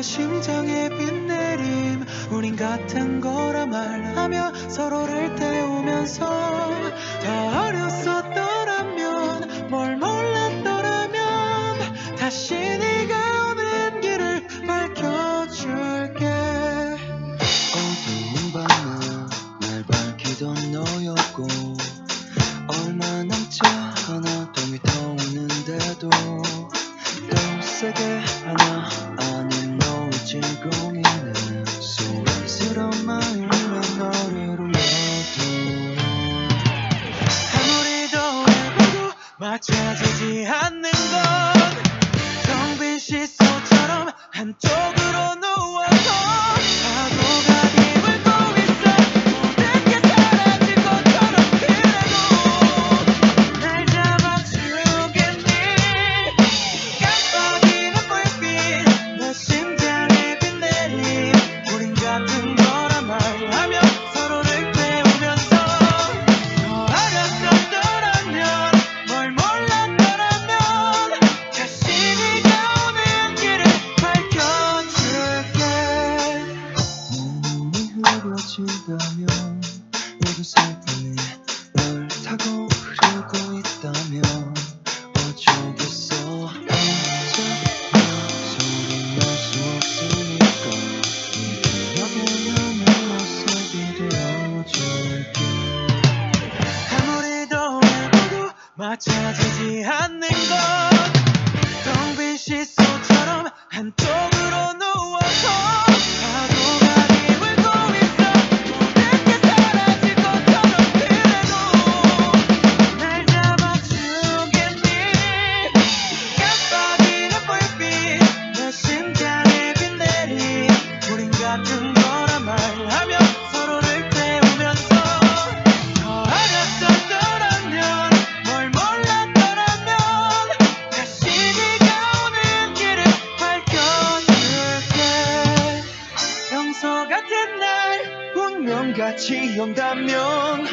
내 심장에 비 내림 우린 같은 거라 말하며 서로를 태우면서 더 어렸었더라면 뭘 몰랐더라면 다시 네가 오는 길을 밝혀줄게. 어두운 밤에 날 밝히던 너였고 얼마 남지 않아 또 미터오는데도 더 세게 맞춰지지 않는 건 텅 빈 시소처럼 한쪽으로 누 흐려진다면 모든 슬픔이 널 타고 흐르고 있다면 어쩌겠어. 어쩌면 소리 낼 수 없으니까 네 기억에 남는 모습이 되어줄게 아무리 더해봐도 맞춰지지 않는 건텅 빈 시소처럼 한쪽 운명같이 온다면